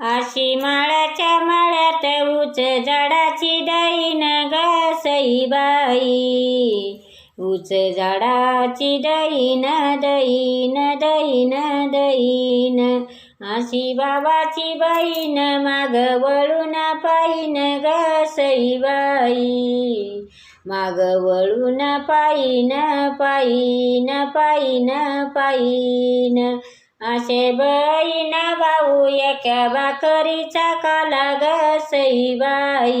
अशी माळाच्या माळ्यात उच झाडाची डाईन ग बाई. उच झाडाची दईन दईन दैन दईन अशी बाबाची बहीण माग वळून पाईन ग सईबाई माग वळून पाईन पाईन पाईन पाईन. असे बहीण भाऊ एका भाकरीचा काला ग सईबाई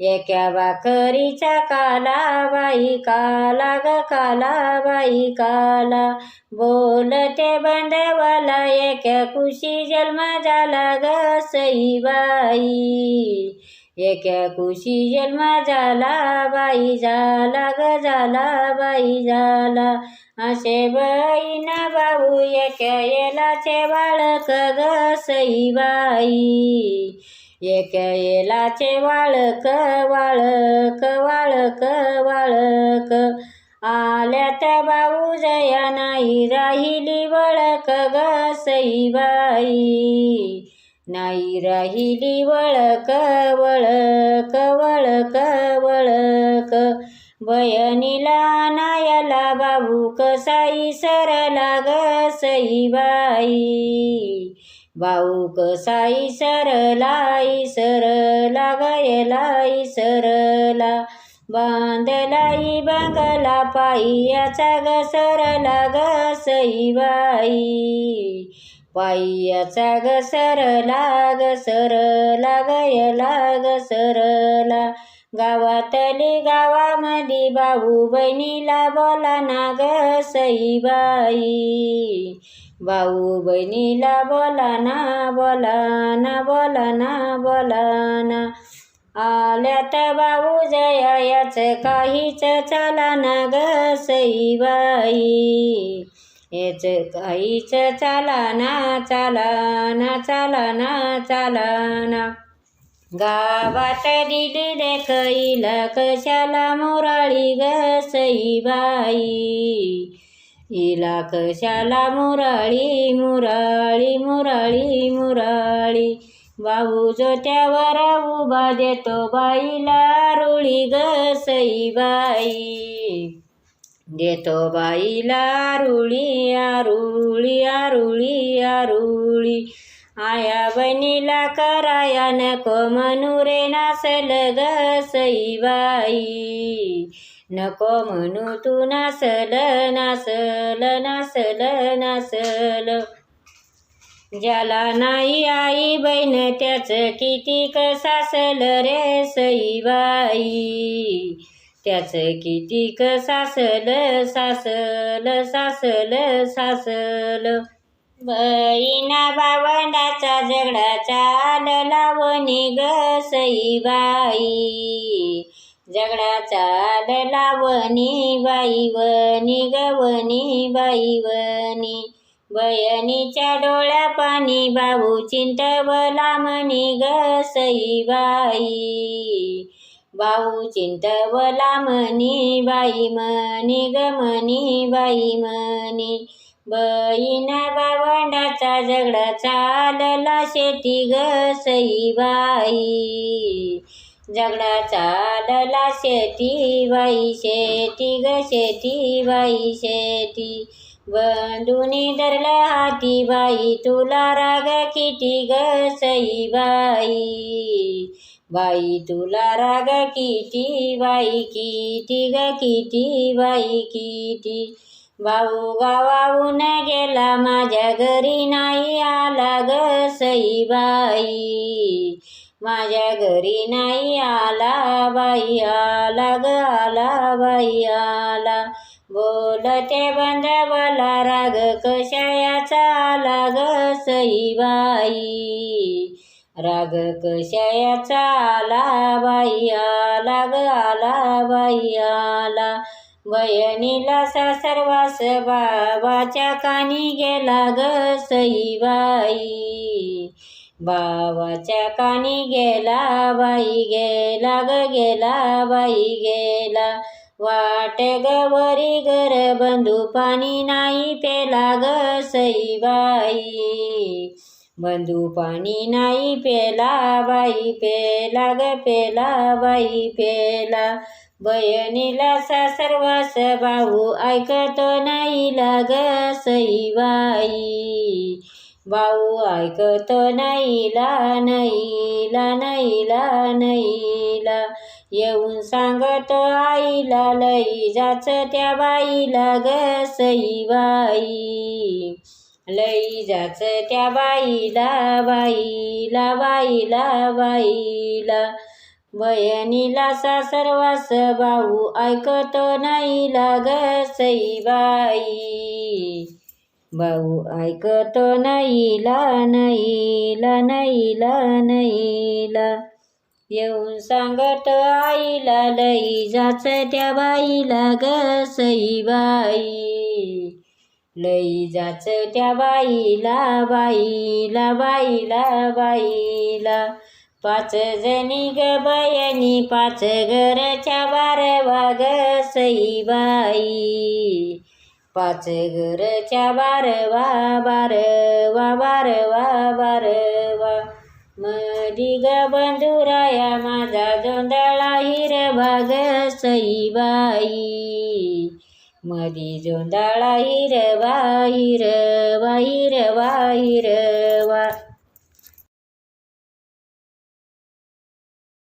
एका भाकरीचा काला बाई काला ग काला बाई काला बोलते बंदवाला एका कुशी जन्म झाला गसई बाई. एका कुशी जन्म झाला बाई झाला ग झाला बाई झाला. असे बाई ना भाऊ एका येलाचे बाळक ग सईबाई एका येलाचे वाळक वाळक वाळक वाळक आल्यात भाऊ जया नाही राहिली वळक ग सईबाई नाही राहिली वळक वळक वळक वळक बयनीला नायाला बाबू कसाई सरला ग सईबाई भाऊ कसाई सरलाई सरला गयलाई सरला बांधलाई बंगला याचा ग सरला ग सईबाई पायीयाचा ग सरला लाग सरला गयला लाग सरला गावातली गावामध्ये भाऊ बहिणीला बोला ना ग सईबाई. भाऊ बहिणीला बोला ना बोला ना बोला ना बोला ना. आल्यात भाऊ जया याच काहीच चाला ना ग सईबाई. याच काहीच चाला ना चाला ना चाला ना चाला ना गावात दिली कैल कशाला मुराळी गसई बाई. हिला कशाला मुराळी मुराळी मुराळी मुराळी. भाऊ जोत्यावर उभा देतो बाईला रुळी गसई बाई. देतो बाईला रुळी आरुळी आरुळी आरुळी. आया बहिणीला कराया नको म्हणू रे नासल ग सईबाई. नको म्हणू तू नासल नासल नासल नासल. ज्याला नाही आई बहीण त्याच किती कसासल रे सईबाई. त्याच कितीक सासल सासल सासल सासल. बहिणा भावंडाचा झगडा चालला लावणी ग सईबाई झगडा चालला वनी बाई वनी ग बाई वनी बयनीच्या डोळ्या पाणी भाऊ चिंतवला म्हणी ग सईबाई भाऊ चिंतवला म्हणी बाई म्हणी गमनी म्हणी बाई म्हणी. बहीण भावंडाचा झगडा चालला शेती ग सईबाई झगडा चालला शेती बाई शेती ग शेती बाई शेती. बंधुनी धरला हाती बाई तुला राग किती ग सईबाई बाई तुला राग किती? बाई किती ग किती? बाई किती? भाऊ गावाहून गेला माझ्या घरी नाही आला ग सईबाई. माझ्या घरी नाही आला बाई आला ग आला बाई आला. बोलते बंधवाला राग कशायाचा आला ग सईबाई? राग कशायाचा आला बाई? आला ग आला बाई आला. बयनीला सासरवास बाबाच्या कानी गेला ग सईबाई. बाबाच्या कानी गेला बाई गेला ग गेला बाई गेला. वाट गवरी घर बंधू पाणी नाही पेला ग सईबाई. बंधू पाणी नाही पेला बाई पेला ग पेला बाई पेला बयनीला सा सर्वास भाऊ ऐकतो नाही लाग सई बाई. भाऊ ऐकतो नाहीला नाहीला नाहीला नाहीला येऊन सांगतो आईला लई जाच त्या बाईला ग सई बाई. लई जाच त्या बाईला बाईला बाईला बाईला. वयणीला सा सर्वास भाऊ ऐकतो नाही लाग सई बाई भाऊ ऐकतो नाहीला नाहीला नाहीला नाहीला. येऊन सांगत आईला लई जाच त्या बाईला ग सई बाई लई जाच त्या बाईला बाईला बाईला बाईला. पाच जणी ग बयनी पाच घरच्या बारवा ग सई बाई पाच घरच्या बारवा बारवा बारवा बारवा. मधी ग बंधुराया माझा जोंधळा हिर ग सई बाई मधी जोंधळा हिरवा हिरवा हिरवा हिरवा